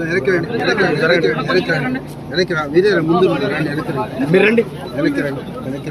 వెనక్కి రండి వెనక్కి రండి వెనక్కి రండి వెనక్కి రండి వెనక్కి రా మీరే ముందు రండి రండి వెనక్కి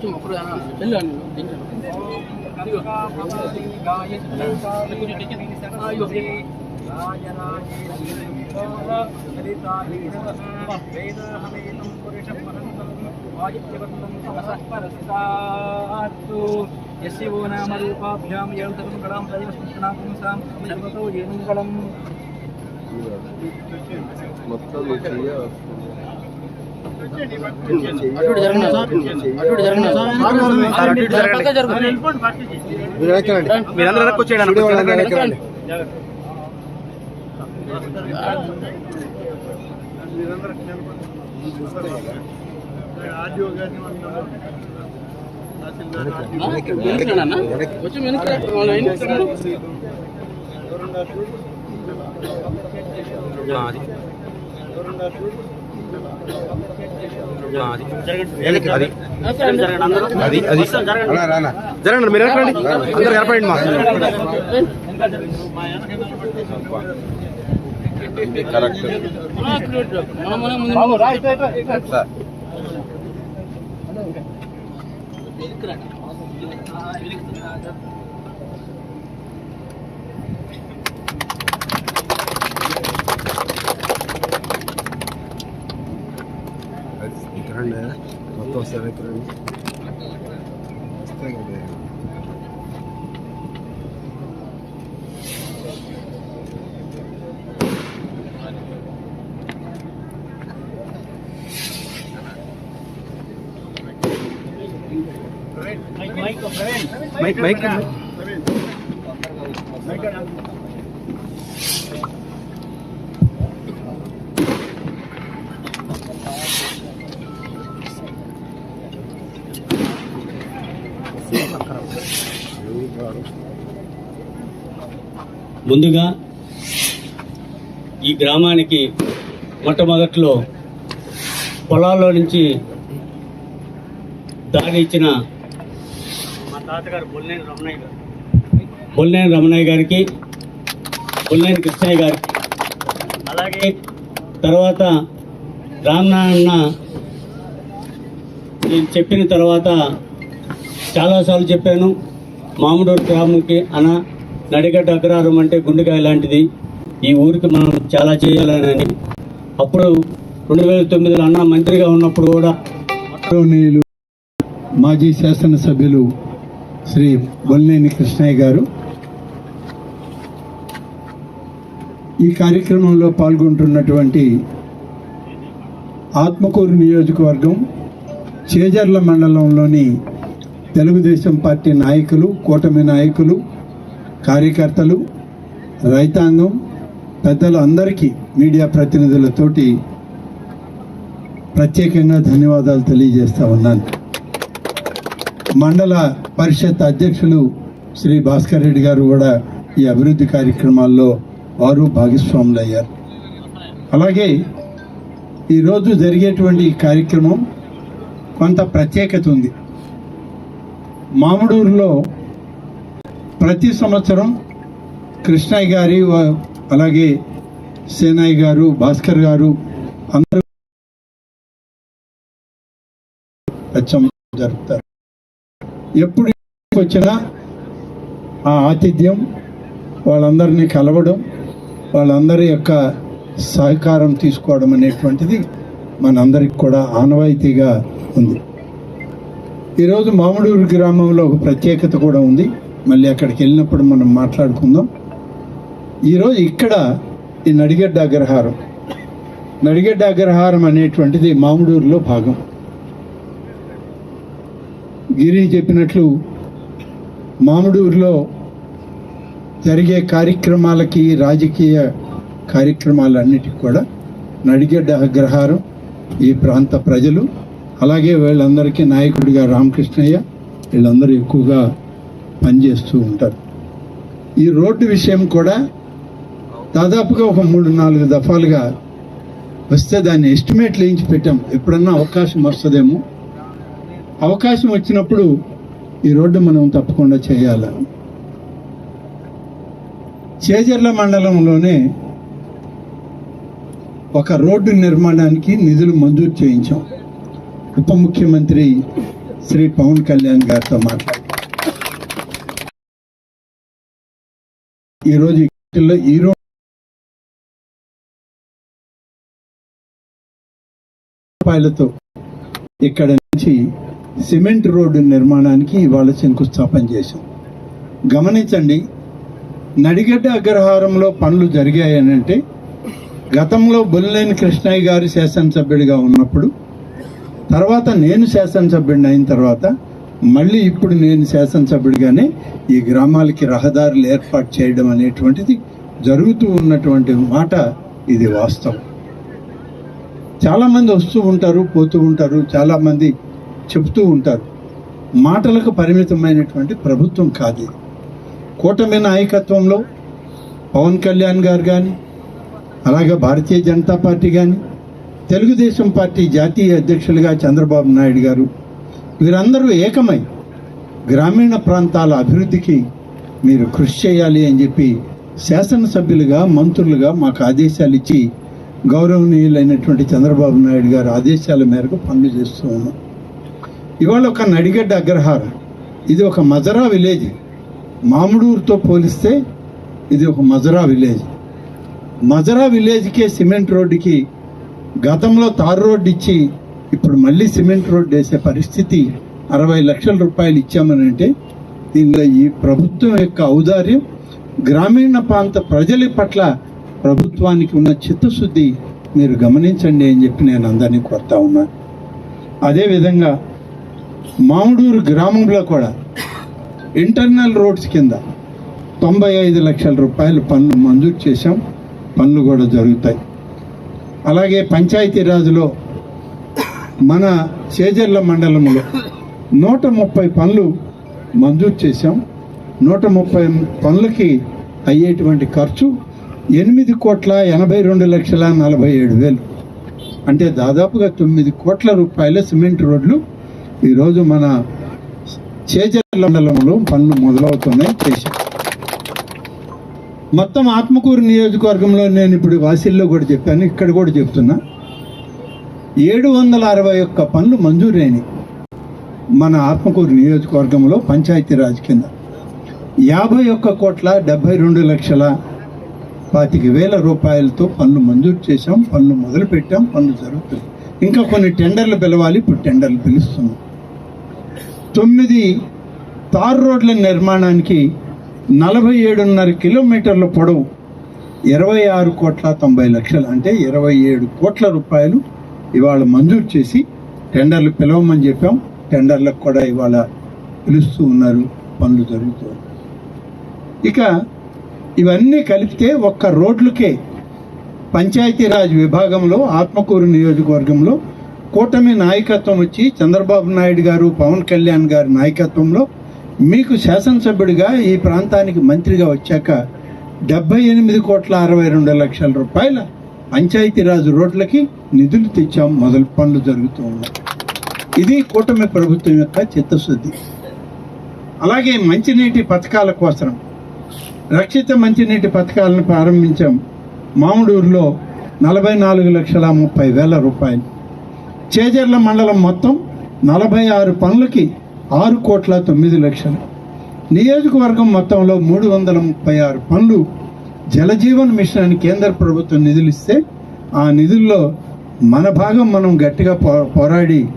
మీరు రండి వెనక్కి రండి వెనక్కి రండి వెనక్కి రండి పెట్టేశారు యస్యో నామ రూపాభ్యాం యంతరం కళాం దైవ సంస్కృతాం సాం సర్వతో ఏనుగళం మొత్తం మీరందరూ వెనక్కి వచ్చేయండి వీడియో వాళ్ళందరూ వెనక్కి వెనక్కి అది. అది. జరగండి. మీరు వెనక్కి రండి అందరూ కనపడండి మా కరెక్ట్ సార్ అది ఇక్కడ రండి మొత్తం వస్తారు ఇక్కడ రండి వస్తాయి కదా మైక్ ముందుగా ఈ గ్రామానికి మొట్టమొదట్లో పొలాల్లో నుంచి దారి ఇచ్చిన మా తాతగారు బొల్లేని రమణయ్య గారు. బొల్లేని రమణయ్య గారికి బొల్లేని కృష్ణయ్య గారికి అలాగే తర్వాత రామనారాయణ నేను చెప్పిన తర్వాత చాలాసార్లు చెప్పాను. మామిడూరు గ్రామంకి అన్న నడిగడ్డ అగ్రహారం అంటే గుండెకాయ లాంటిది. ఈ ఊరికి మనం చాలా చేయాలని. అప్పుడు రెండు వేల తొమ్మిదిలో అన్న మంత్రిగా ఉన్నప్పుడు కూడా మాజీ శాసనసభ్యులు శ్రీ బొల్లేని కృష్ణయ్య గారు ఈ కార్యక్రమంలో పాల్గొంటున్నటువంటి ఆత్మకూరు నియోజకవర్గం చేజర్ల మండలంలోని తెలుగుదేశం పార్టీ నాయకులు కూటమి నాయకులు కార్యకర్తలు రైతాంగం పెద్దలు అందరికీ మీడియా ప్రతినిధులతోటి ప్రత్యేకంగా ధన్యవాదాలు తెలియజేస్తా ఉన్నాను. మండల పరిషత్ అధ్యక్షులు శ్రీ భాస్కర్ రెడ్డి గారు కూడా ఈ అభివృద్ధి కార్యక్రమాల్లో వారు భాగస్వాములు అయ్యారు అలాగే ఈరోజు జరిగేటువంటి ఈ కార్యక్రమం కొంత ప్రత్యేకత ఉంది. మామిడూరులో ప్రతి సంవత్సరం కృష్ణయ్య గారి అలాగే సేనాయ్ గారు భాస్కర్ గారు అందరూ అచ్చం జరుపుతారు. ఎప్పుడు వచ్చినా ఆ ఆతిథ్యం వాళ్ళందరినీ కలవడం వాళ్ళందరి యొక్క సహకారం తీసుకోవడం అనేటువంటిది మనందరికి కూడా ఆనవాయితీగా ఉంది. ఈరోజు మామిడూరు గ్రామంలో ఒక ప్రత్యేకత కూడా ఉంది. మళ్ళీ అక్కడికి వెళ్ళినప్పుడు మనం మాట్లాడుకుందాం. ఈరోజు ఇక్కడ ఈ నడిగడ్డ అగ్రహారం. నడిగడ్డ అగ్రహారం అనేటువంటిది మామిడూరులో భాగం. గిరి చెప్పినట్లు మామిడూరులో జరిగే కార్యక్రమాలకి రాజకీయ కార్యక్రమాలన్నిటికి కూడా నడిగడ్డ అగ్రహారం ఈ ప్రాంత ప్రజలు అలాగే వీళ్ళందరికీ నాయకుడిగా రామకృష్ణయ్య వీళ్ళందరూ ఎక్కువగా పనిచేస్తూ ఉంటారు. ఈ రోడ్డు విషయం కూడా దాదాపుగా ఒక మూడు నాలుగు దఫాలుగా వస్తే దాన్ని ఎస్టిమేట్లు వేయించి పెట్టాం. ఎప్పుడన్నా అవకాశం వస్తుందేమో. అవకాశం వచ్చినప్పుడు ఈ రోడ్డు మనం తప్పకుండా చేయాలి. చేజర్ల మండలంలోనే ఒక రోడ్డు నిర్మాణానికి నిధులు మంజూరు చేయించాం. ఉప ముఖ్యమంత్రి శ్రీ పవన్ కళ్యాణ్ గారితో మాట్లాడి. ఈరోజు ఈ రూపాయలతో ఇక్కడ నుంచి సిమెంట్ రోడ్డు నిర్మాణానికి ఇవాళ శంకుస్థాపన చేశాం. గమనించండి నడిగడ్డ అగ్రహారంలో పనులు జరిగాయనంటే గతంలో బొల్లేని కృష్ణయ్య గారు శాసనసభ్యుడిగా ఉన్నప్పుడు తర్వాత నేను శాసనసభ్యుడిని అయిన తర్వాత మళ్ళీ ఇప్పుడు నేను శాసనసభ్యుడిగానే ఈ గ్రామాలకి రహదారులు ఏర్పాటు చేయడం అనేటువంటిది జరుగుతూ ఉన్నటువంటి మాట ఇది వాస్తవం. చాలామంది వస్తూ ఉంటారు పోతూ ఉంటారు చాలామంది చెప్తూ ఉంటారు. మాటలకు పరిమితమైనటువంటి ప్రభుత్వం కాదు కూటమి నాయకత్వంలో పవన్ కళ్యాణ్ గారు కానీ అలాగే భారతీయ జనతా పార్టీ కానీ తెలుగుదేశం పార్టీ జాతీయ అధ్యక్షులుగా చంద్రబాబు నాయుడు గారు వీరందరూ ఏకమై గ్రామీణ ప్రాంతాల అభివృద్ధికి మీరు కృషి చేయాలి అని చెప్పి శాసనసభ్యులుగా మంత్రులుగా మాకు ఆదేశాలు ఇచ్చి గౌరవనీయులైనటువంటి చంద్రబాబు నాయుడు గారు ఆదేశాల మేరకు పనులు చేస్తూ ఉన్నాం. ఇవాళ ఒక నడిగడ్డ అగ్రహారం. ఇది ఒక మజరా విలేజ్. మామిడూరుతో పోలిస్తే ఇది ఒక మజరా విలేజ్. మజరా విలేజ్కే సిమెంట్ రోడ్డుకి గతంలో తారు రోడ్డు ఇచ్చి ఇప్పుడు మళ్ళీ సిమెంట్ రోడ్డు వేసే పరిస్థితి అరవై లక్షల రూపాయలు ఇచ్చామని అంటే దీనిలో ఈ ప్రభుత్వం యొక్క ఔదార్యం గ్రామీణ ప్రాంత ప్రజల పట్ల ప్రభుత్వానికి ఉన్న చిత్తశుద్ధి మీరు గమనించండి అని చెప్పి నేను అందరినీ కోరుతా ఉన్నాను అదేవిధంగా మామిడూరు గ్రామంలో కూడా ఇంటర్నల్ రోడ్స్ కింద తొంభై ఐదు లక్షల రూపాయలు పనులు మంజూరు చేశాం. పనులు కూడా జరుగుతాయి. అలాగే పంచాయతీరాజ్లో మన చేజర్ల మండలంలో నూట ముప్పై పనులు మంజూరు చేశాం. నూట ముప్పై పనులకి అయ్యేటువంటి ఖర్చు ఎనిమిది కోట్ల ఎనభై రెండు లక్షల నలభై ఏడు వేలు. అంటే దాదాపుగా తొమ్మిది కోట్ల రూపాయల సిమెంట్ రోడ్లు ఈరోజు మన చేజర్ల మండలంలో పనులు మొదలవుతున్నాయి. చేశాం మొత్తం ఆత్మకూరు నియోజకవర్గంలో నేను ఇప్పుడు వాసిల్లో కూడా చెప్పాను ఇక్కడ కూడా చెప్తున్నా. ఏడు వందల అరవై ఒక్క పనులు మంజూరైనవి మన ఆత్మకూరు నియోజకవర్గంలో పంచాయతీరాజ్ కింద. యాభై ఒక్క కోట్ల డెబ్బై రెండు లక్షల పాతిక వేల రూపాయలతో పనులు మంజూరు చేశాం పనులు మొదలుపెట్టాం పనులు జరుగుతుంది ఇంకా కొన్ని టెండర్లు పిలవాలి ఇప్పుడు టెండర్లు పిలుస్తున్నాం. తొమ్మిది తారు రోడ్ల నిర్మాణానికి నలభై ఏడున్నర కిలోమీటర్ల పొడవు ఇరవై ఆరు కోట్ల తొంభై లక్షలు అంటే ఇరవై ఏడు కోట్ల రూపాయలు ఇవాళ మంజూరు చేసి టెండర్లు పిలవమని చెప్పాం. టెండర్లకు కూడా ఇవాళ పిలుస్తూ ఉన్నారు. పనులు జరుగుతూ ఇక ఇవన్నీ కలిపితే ఒక్క రోడ్లకే పంచాయతీరాజ్ విభాగంలో ఆత్మకూరు నియోజకవర్గంలో కూటమి నాయకత్వం వచ్చి చంద్రబాబు నాయుడు గారు పవన్ కళ్యాణ్ గారి నాయకత్వంలో మీకు శాసనసభ్యుడిగా ఈ ప్రాంతానికి మంత్రిగా వచ్చాక డెబ్బై ఎనిమిది కోట్ల అరవై రెండు లక్షల రూపాయల పంచాయతీరాజ్ రోడ్లకి నిధులు తెచ్చాం మొదలు పనులు జరుగుతూ ఉన్నాయి. ఇది కూటమి ప్రభుత్వం యొక్క చిత్తశుద్ధి. అలాగే మంచినీటి పథకాల కోసం రక్షిత మంచినీటి పథకాలను ప్రారంభించాం. మామిడూరులో నలభై నాలుగు లక్షల ముప్పై వేల రూపాయలు. చేజర్ల మండలం మొత్తం నలభై ఆరు పనులకి ఆరు కోట్ల తొమ్మిది లక్షలు. నియోజకవర్గం మొత్తంలో మూడు వందల ముప్పై ఆరు పనులు జలజీవన్ మిషన్ అని కేంద్ర ప్రభుత్వం నిధులు ఇస్తే ఆ నిధుల్లో మన భాగం మనం గట్టిగా పో పోరాడి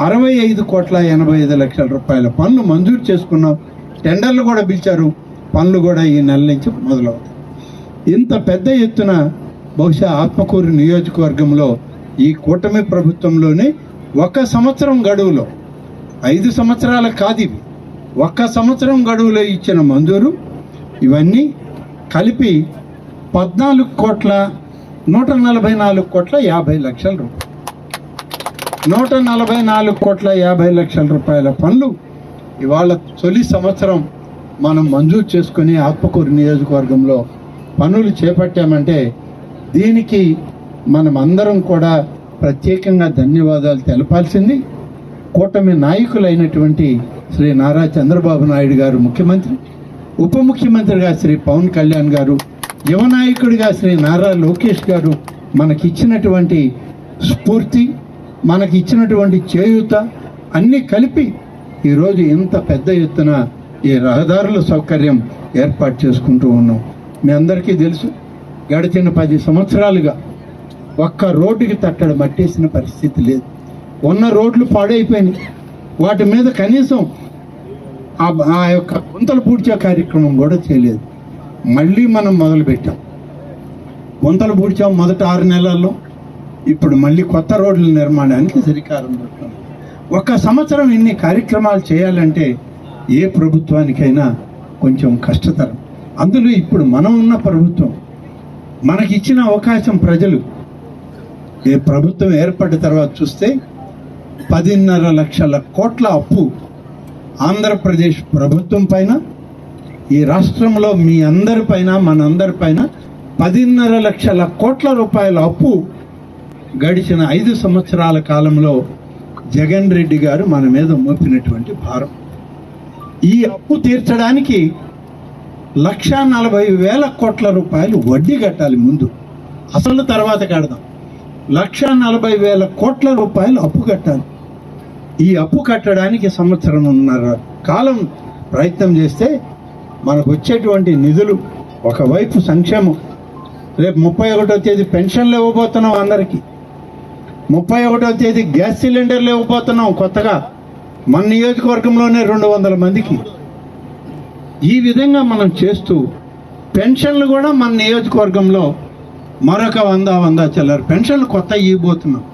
అరవై ఐదు కోట్ల ఎనభై ఐదు లక్షల రూపాయల పనులు మంజూరు చేసుకున్నాం. టెండర్లు కూడా పిలిచారు. పనులు కూడా ఈ నెల నుంచి మొదలవుతాయి. ఇంత పెద్ద ఎత్తున బహుశా ఆత్మకూరు నియోజకవర్గంలో ఈ కూటమి ప్రభుత్వంలోనే ఒక సంవత్సరం గడువులో ఐదు సంవత్సరాల కాదు ఇవి ఒక్క సంవత్సరం గడువులో ఇచ్చిన మంజూరు. ఇవన్నీ కలిపి పద్నాలుగు కోట్ల నూట నలభై నాలుగు కోట్ల యాభై లక్షల రూపాయలు. నూట నలభై నాలుగు కోట్ల యాభై లక్షల రూపాయల పనులు ఇవాళ తొలి సంవత్సరం మనం మంజూరు చేసుకుని ఆత్మకూరు నియోజకవర్గంలో పనులు చేపట్టామంటే దీనికి మనం అందరం కూడా ప్రత్యేకంగా ధన్యవాదాలు తెలపాల్సింది. కూటమి నాయకులైనటువంటి శ్రీ నారా చంద్రబాబు నాయుడు గారు ముఖ్యమంత్రి ఉప ముఖ్యమంత్రిగా శ్రీ పవన్ కళ్యాణ్ గారు యువ నాయకుడిగా శ్రీ నారా లోకేష్ గారు మనకిచ్చినటువంటి స్ఫూర్తి మనకి ఇచ్చినటువంటి చేయూత అన్నీ కలిపి ఈరోజు ఇంత పెద్ద ఎత్తున ఈ రహదారుల సౌకర్యం ఏర్పాటు చేసుకుంటూ ఉన్నాం. మీ అందరికీ తెలుసు గడిచిన పది సంవత్సరాలుగా ఒక్క రోడ్డుకి తట్టడు మట్టేసిన పరిస్థితి లేదు. ఉన్న రోడ్లు పాడైపోయినాయి. వాటి మీద కనీసం ఆ ఆ యొక్క గుంతలు పూడ్చే కార్యక్రమం కూడా చేయలేదు. మళ్ళీ మనం మొదలుపెట్టాం. గుంతలు పూడ్చాం మొదట ఆరు నెలల్లో. ఇప్పుడు మళ్ళీ కొత్త రోడ్ల నిర్మాణానికి శ్రీకారం చుట్టాం. ఒక సంవత్సరం ఇన్ని కార్యక్రమాలు చేయాలంటే ఏ ప్రభుత్వానికైనా కొంచెం కష్టతరం. అందులో ఇప్పుడు మనం ఉన్న ప్రభుత్వం మనకి ఇచ్చిన అవకాశం ప్రజలు. ఏ ప్రభుత్వం ఏర్పడిన తర్వాత చూస్తే పదిన్నర లక్షల కోట్ల అప్పు ఆంధ్రప్రదేశ్ ప్రభుత్వం పైన ఈ రాష్ట్రంలో మీ అందరి పైన మనందరి పైన పదిన్నర లక్షల కోట్ల రూపాయల అప్పు గడిచిన ఐదు సంవత్సరాల కాలంలో జగన్ రెడ్డి గారు మన మీద మోపినటువంటి భారం. ఈ అప్పు తీర్చడానికి లక్ష నలభై వేల కోట్ల రూపాయలు వడ్డీ కట్టాలి ముందు. అసలు తర్వాత కడదాం. లక్ష నలభై వేల కోట్ల రూపాయలు అప్పు కట్టాలి. ఈ అప్పు కట్టడానికి సంవత్సరంన్నర కాలం ప్రయత్నం చేస్తే మనకు వచ్చేటువంటి నిధులు ఒకవైపు సంక్షేమం. రేపు ముప్పై ఒకటో తేదీ పెన్షన్లు ఇవ్వబోతున్నాం అందరికీ. ముప్పై ఒకటో తేదీ గ్యాస్ సిలిండర్లు ఇవ్వబోతున్నాం కొత్తగా. మన నియోజకవర్గంలోనే రెండు వందల మందికి. ఈ విధంగా మనం చేస్తూ పెన్షన్లు కూడా మన నియోజకవర్గంలో మరొక వంద వంద చిల్లర పెన్షన్లు కొత్త ఇవ్వబోతున్నాం.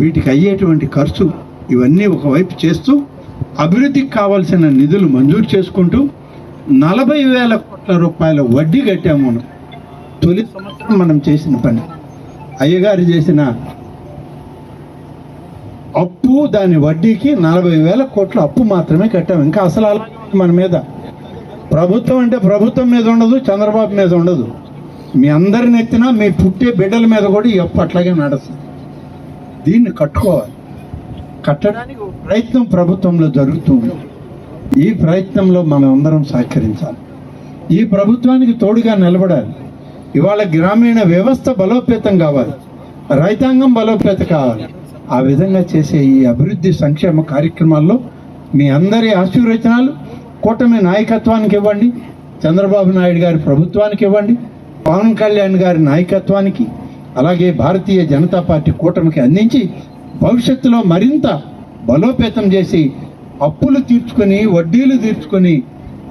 వీటికి అయ్యేటువంటి ఖర్చు ఇవన్నీ ఒకవైపు చేస్తూ అభివృద్ధికి కావాల్సిన నిధులు మంజూరు చేసుకుంటూ నలభై వేల కోట్ల రూపాయల వడ్డీ కట్టాము. మనం తొలి సంవత్సరం మనం చేసిన పని. అయ్యగారు చేసిన అప్పు దాని వడ్డీకి నలభై వేల కోట్ల అప్పు మాత్రమే కట్టాము. ఇంకా అసలు మన మీద. ప్రభుత్వం అంటే ప్రభుత్వం మీద ఉండదు చంద్రబాబు మీద ఉండదు. మీ అందరిని ఎత్తినా మీ పుట్టే బిడ్డల మీద కూడా ఈ అప్పు అట్లాగే నడుస్తుంది. దీన్ని కట్టుకోవాలి. కట్టడానికి ప్రయత్నం ప్రభుత్వంలో జరుగుతుంది. ఈ ప్రయత్నంలో మనం అందరం సహకరించాలి. ఈ ప్రభుత్వానికి తోడుగా నిలబడాలి. ఇవాళ గ్రామీణ వ్యవస్థ బలోపేతం కావాలి. రైతాంగం బలోపేత కావాలి. ఆ విధంగా చేసే ఈ అభివృద్ధి సంక్షేమ కార్యక్రమాల్లో మీ అందరి ఆశీర్వచనాలు కూటమి నాయకత్వానికి ఇవ్వండి చంద్రబాబు నాయుడు గారి ప్రభుత్వానికి ఇవ్వండి పవన్ కళ్యాణ్ గారి నాయకత్వానికి అలాగే భారతీయ జనతా పార్టీ కూటమికి అందించి భవిష్యత్తులో మరింత బలోపేతం చేసి అప్పులు తీర్చుకొని వడ్డీలు తీర్చుకొని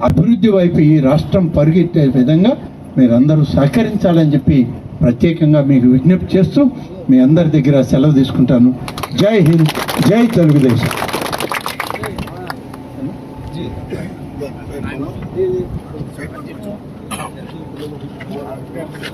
అభివృద్ధి వైపు ఈ రాష్ట్రం పరుగెత్తే విధంగా మీరందరూ సహకరించాలని చెప్పి ప్రత్యేకంగా మీకు విజ్ఞప్తి చేస్తూ మీ అందరి దగ్గర సెలవు తీసుకుంటాను. జై హింద్ జై తెలుగుదేశం.